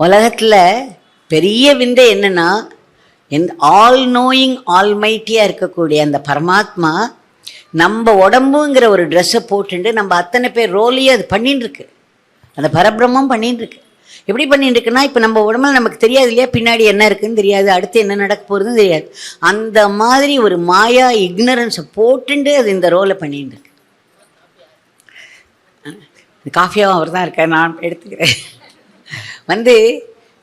உலகத்தில் பெரிய விந்தை என்னென்னா என் ஆல் நோயிங் ஆல்மைட்டியாக இருக்கக்கூடிய அந்த பரமாத்மா நம்ம உடம்புங்கிற ஒரு ட்ரெஸ்ஸை போட்டுண்டு நம்ம அத்தனை பேர் ரோலையும் அது பண்ணிட்டுருக்கு அந்த பரபிரம்மம் பண்ணிட்டுருக்கு எப்படி பண்ணிட்டு இருக்குன்னா இப்போ நம்ம உடம்புல நமக்கு தெரியாது இல்லையா? பின்னாடி என்ன இருக்குன்னு தெரியாது அடுத்து என்ன நடக்க போகிறதுன்னு தெரியாது. அந்த மாதிரி ஒரு மாயா இக்னரன்ஸை போட்டுண்டு அது இந்த ரோலை பண்ணிட்டு இருக்கு காஃபியாவும் அவர் தான் இருக்கார் நான் எடுத்துக்கிறேன். வந்து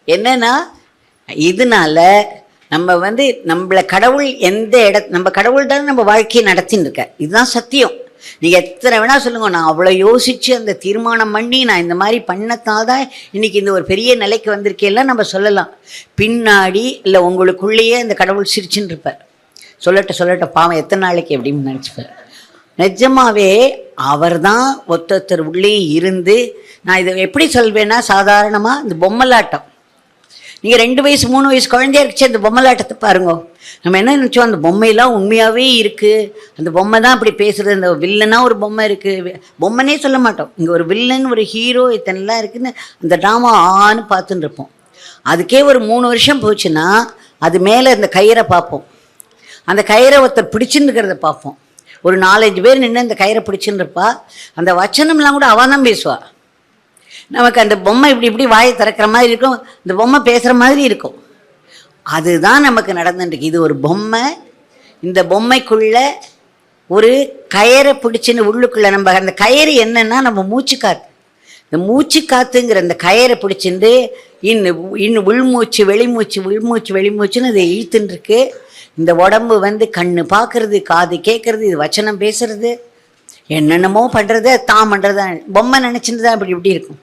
என்னன்னா இதனால நம்ம வந்து நம்மளை கடவுள் எந்த இட நம்ம கடவுள் தான் நம்ம வாழ்க்கையை நடத்தின்னு இருக்க இதுதான் சத்தியம். நீங்கள் எத்தனை வேணால் சொல்லுங்க நான் அவ்வளோ யோசித்து அந்த தீர்மானம் பண்ணி நான் இந்த மாதிரி பண்ணத்தால் தான் இன்றைக்கி இந்த ஒரு பெரிய நிலைக்கு வந்திருக்கேலாம் நம்ம சொல்லலாம். பின்னாடி இல்லை உங்களுக்குள்ளேயே அந்த கடவுள் சிரிச்சுன்னு இருப்பார். சொல்லட்ட சொல்லட்ட பாவம் எத்தனை நாளைக்கு எப்படின்னு நினச்சிப்பார். நிஜமாவே அவர் தான் ஒத்தொத்தர் உள்ளே இருந்து நான் இதை எப்படி சொல்வேன்னா சாதாரணமாக இந்த பொம்மலாட்டம். நீங்கள் ரெண்டு வயசு மூணு வயசு குழந்தையா இருந்துச்சு அந்த பொம்மலாட்டத்தை பாருங்க. நம்ம என்ன நினச்சோம்? அந்த பொம்மையெல்லாம் உண்மையாகவே இருக்குது அந்த பொம்மை தான் அப்படி பேசுகிறது அந்த வில்லனாக ஒரு பொம்மை இருக்குது பொம்மைனே சொல்ல மாட்டோம். இங்கே ஒரு வில்லன் ஒரு ஹீரோ இத்தனைலாம் இருக்குதுன்னு அந்த ட்ராமா ஆன்னு பார்த்துன்னு இருப்போம். அதுக்கே ஒரு மூணு வருஷம் போச்சுன்னா அது மேலே அந்த கயிறை பார்ப்போம். அந்த கயிறை ஒருத்தர் பிடிச்சுன்னுக்கிறத பார்ப்போம். ஒரு நாலஞ்சு பேர் நின்று அந்த கயிறை பிடிச்சுன்னு இருப்பா அந்த வச்சனம்லாம் கூட அவன் தான் பேசுவா. நமக்கு அந்த பொம்மை இப்படி இப்படி வாயை திறக்கிற மாதிரி இருக்கும். இந்த பொம்மை பேசுகிற மாதிரி இருக்கும். அதுதான் நமக்கு நடந்துட்டுருக்கு. இது ஒரு பொம்மை. இந்த பொம்மைக்குள்ளே ஒரு கயரை பிடிச்சின்னு உள்ளுக்குள்ளே நம்ம அந்த கயிறு என்னென்னா நம்ம மூச்சு காத்து. இந்த மூச்சு காத்துங்கிற அந்த கயரை பிடிச்சிட்டு இன்னும் இன்னும் உள்மூச்சு வெளிமூச்சு உள்மூச்சு வெளிமூச்சுன்னு இதை இழுத்துன்னு இருக்கு இந்த உடம்பு வந்து கண்ணு பார்க்கறது காது கேட்கறது இது வச்சனம் பேசுறது என்னென்னமோ பண்ணுறது தான் பண்ணுறது பொம்மை நினச்சிட்டு தான் இப்படி இப்படி இருக்கும்.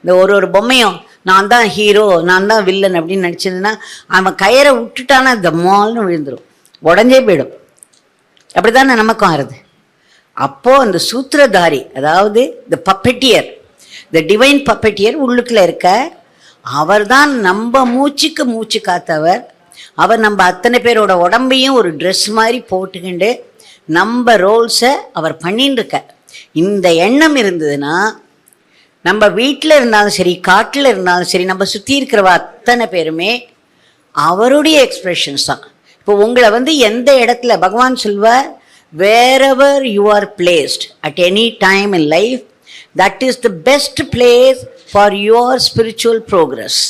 இந்த ஒரு ஒரு பொம்மையும் நான் தான் ஹீரோ நான் தான் வில்லன் அப்படின்னு நினச்சிருந்தேன்னா அவன் கயிறை விட்டுட்டானா தம்மால்னு விழுந்துடும் உடஞ்சே போயிடும். அப்படி தானே நமக்கும் ஆறுது. அப்போது அந்த சூத்திரதாரி அதாவது இந்த பப்பெட்டியர் இந்த டிவைன் பப்பெட்டியர் உள்ளுக்குள்ள இருக்க அவர் தான் நம்ம மூச்சுக்கு மூச்சு காத்தவர் அவர் நம்ம அத்தனை பேரோட உடம்பையும் ஒரு ட்ரெஸ் மாதிரி போட்டுக்கிண்டு நம்ம ரோல்ஸை அவர் பண்ணின்னு இருக்க இந்த எண்ணம் இருந்ததுன்னா நம்ம வீட்டில் இருந்தாலும் சரி காட்டில் இருந்தாலும் சரி நம்ம சுற்றி இருக்கிறவ அத்தனை பேருமே அவருடைய எக்ஸ்பிரஷன்ஸ் தான். இப்போ உங்களை வந்து எந்த இடத்துல பகவான் சொல்வார்? Wherever you are placed at any time in life that is the best place for your spiritual progress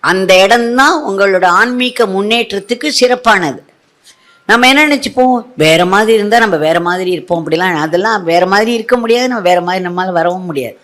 அந்த இடம்தான் உங்களோட ஆன்மீக முன்னேற்றத்துக்கு சிறப்பானது. நம்ம என்ன நினச்சிப்போம்? வேற மாதிரி இருந்தால் நம்ம வேற மாதிரி இருப்போம் அப்படிலாம் அதெல்லாம் வேற மாதிரி இருக்க முடியாது நம்ம வேற மாதிரி நம்மளால வரவும் முடியாது.